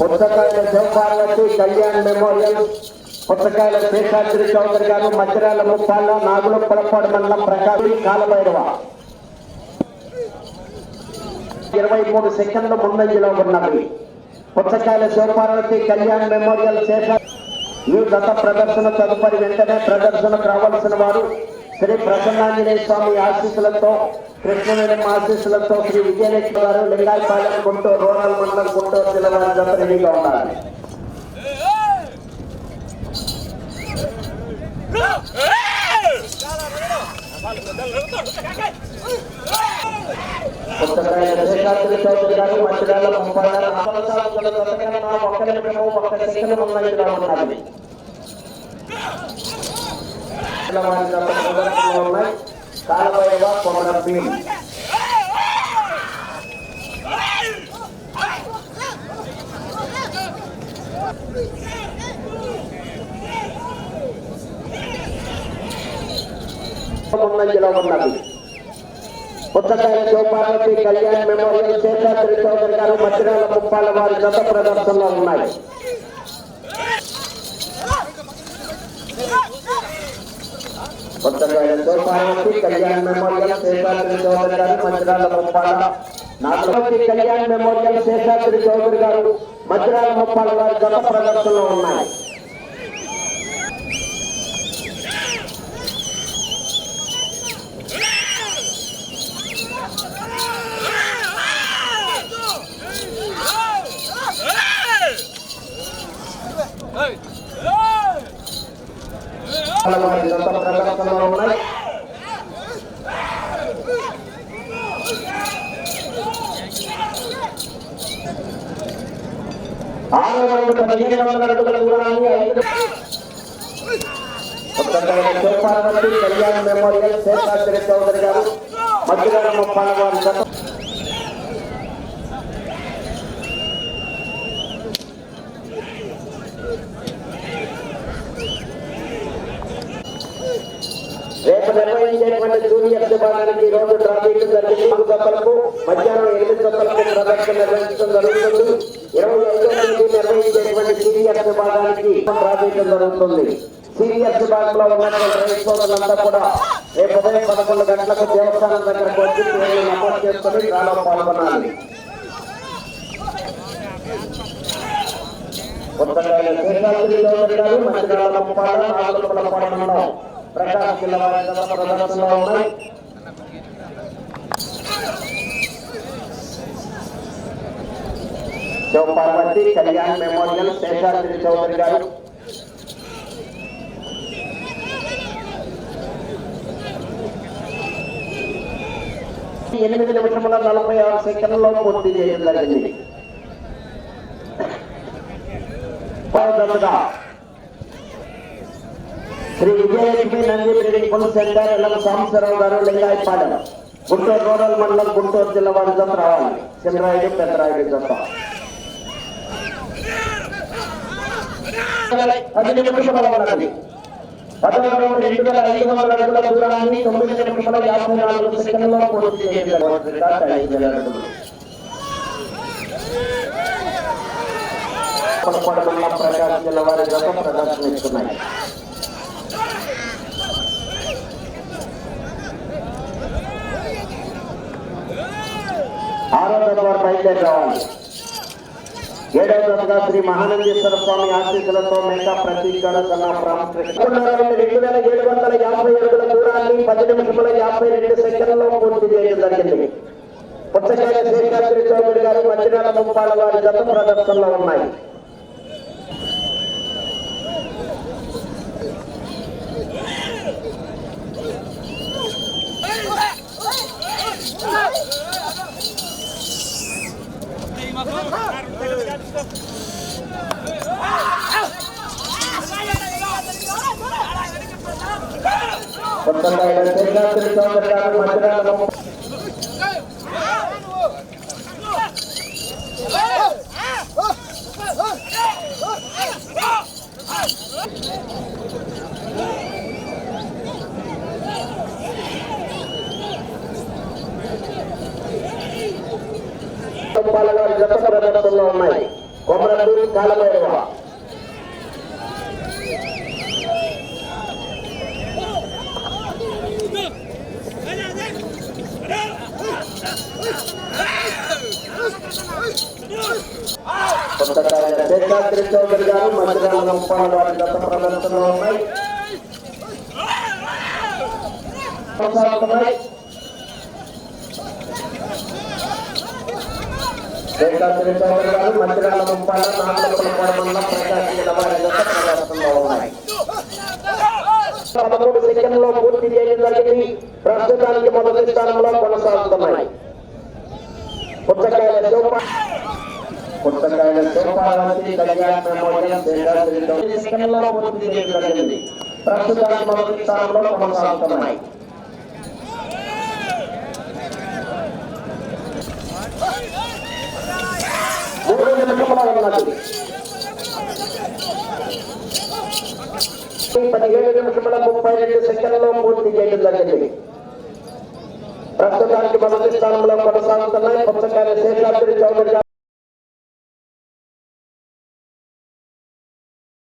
పుస్తకాయల Sivaparvathi Kalyan memorial పుస్తకాయల శేషాద్రి చౌదరి గారు మధ్యరాల ముప్పాల నాగుల పొలపాడు మండలం ప్రకాశం కాలభైరవ. ఇరవై మూడు సెకండ్లు ముందంజలో ఉన్నవి. పుచ్చకాయల శివపార్వతి కళ్యాణ్ మెమోరియల్ శేష ఈ గత ప్రదర్శన తదుపరి వెంటనే ప్రదర్శనకు రావాల్సిన వారు శ్రీ ప్రసన్నాంజనేయ స్వామి ఆశీస్సులతో కృష్ణవేణి ఆశీస్సులతో శ్రీ విజయలక్ష్మి గారు లింగాయపాలెం గుంటూరు రూరల్ మండలం గుంటూరు జిల్లా వారి జత రెడీగా ఉండాలి పుస్తకాల శేషాద్రి చౌదరి గారు మధ్యరాల ముప్పై ఆరు నాలుగు జతకన్నా ఒక్క నిమిషము ఒక్క సెకండ్ ముందంజలో ఉన్నది జిల్లా వారి జత ప్రదర్శనలో ఉన్నాయి కాలభైరవ కొమరం భీమ్ ముందంజలో ఉన్నది పుస్తకాల శివపార్వతి కళ్యాణ్ మెమోరియల్ శేషాద్రి చౌదరి గారు మధ్యరాల ముప్పాల వారి గత ప్రదర్శనలో ఉన్నాయి పుస్తకాల శివపార్వతి కళ్యాణ్ మెమోరియల్ శేషాద్రి చౌదరి గారు మధ్యరాల ముప్పాల కళ్యాణ్ మెమోరియల్ శేషాద్రి చౌదరి గారు మధ్యరాల ముప్పాల గత ప్రదర్శనలో ఉన్నాయి. ముప్పాల వారి గత ప్రదర్శనలో ఉన్నాయి. ఆరు వందల పదిహేను వందల అడుగుల దూరాన్ని ఐదు పుస్తకాల కళ్యాణ్ మెమోరియల్ శేషాద్రి చౌదరి గారు మధ్యగాల ముప్పై వారి నిర్వహించేటువంటి జూనియర్ విభాగానికి ఈ రోజు ట్రాఫిక్ జరిగింది మూడు జతలకు మధ్యాహ్నం ఎనిమిది జతలకు ప్రదర్శన నిర్వహించడం జరుగుతుంది ఇరవై ఐదో తేదీ నిర్వహించేటువంటి సీనియర్ విభాగానికి ట్రాఫిక్ జరుగుతుంది సీనియర్ విభాగంలో ఉన్నటువంటి రైతు కూడా రేపు ఉదయం పదకొండు గంటలకు దేవస్థానం దగ్గరకు వచ్చి పేర్లు నమోదు చేసుకుని డ్రాలో పాల్గొనాలి కొత్తగా మంచి చౌదరి గారు మధ్యగాల ముప్పాల నాగులపల ప్రకాశం జిల్లా వారి ప్రదర్శనలో ఉన్నాయి శివపార్వతి కళ్యాణ్ మెమోరియల్ శేషాద్రి చౌదరి గారు. ఎనిమిది నిమిషముల నలభై ఆరు సెకండ్లో పూర్తి చేయడం జరిగింది. Shri Vijayalakshmi Nandireddy breeding bull centre Ellam Sambasivarao గారు లింగాయపాలెం. గుంటూరు రూరల్ మండలం గుంటూరు జిల్లా వారి జత రావాలి. చిన్నరాయుడు పెద్దరాయుడు జత. పది ఉన్నది రెండు వేల ఐదు వందల అడుగుల దూరాన్ని తొమ్మిది యాభై నాలుగు సెకండ్లో పూర్తి ప్రకాశం జిల్లా వారి జత ప్రదర్శనిస్తున్నాయి ఆరో జత వారు బయలుదేరి రావాలి ఏడవ జతగా శ్రీ మహానందేశ్వర స్వామి ఆశీస్సులతో మేకా ప్రతీకార రెండు వేల ఏడు వందల యాభై ఏడుల దూరాన్ని పది నిమిషముల యాభై రెండు సెకండ్లో పూర్తి చేయడం జరిగింది. పుచ్చకాయ శేషాద్రి చౌదరి గారు మధ్యనాల ముప్పాల వారి గత ప్రదర్శనలో ఉన్నాయి. పుచ్చకాయ శేషాద్రి చౌదరి గారు మధ్యనాల ముప్పాల కుటుంబాల వారి జత ప్రదర్శనలో ఉన్నాయి కొమరపూడి కాలభైరవ చౌదరి గారు మధ్యకాల ముప్పాల వారి గత ప్రదర్శనలో ఉన్నాయి చౌదరి గారు నాలుగు మండలం ప్రకాశం జిల్లా వారి గత ప్రదర్శనలో ఉన్నాయి పదమూడు సెకండ్లో పూర్తి చేయడం జరిగింది. ప్రస్తుతానికి మొదటి స్థానంలో కొనసాగుతున్నాయి. పుచ్చకాయల శోభ పుస్తకాల శోభావతి కళ్యాణ ప్రమోదం పూర్తి చేయడం జరిగింది ప్రస్తుతానికి మొదటి స్థానంలో కొనసాగుతున్నాయి. మూడు ఉన్నది. పదిహేడు నిమిషముల ముప్పై రెండు సెకండ్లో పూర్తి చేయడం జరిగింది. ప్రస్తుతానికి మొదటి స్థానంలో కొనసాగుతున్నాయి పుస్తకాలు శేషాద్రి చౌదరి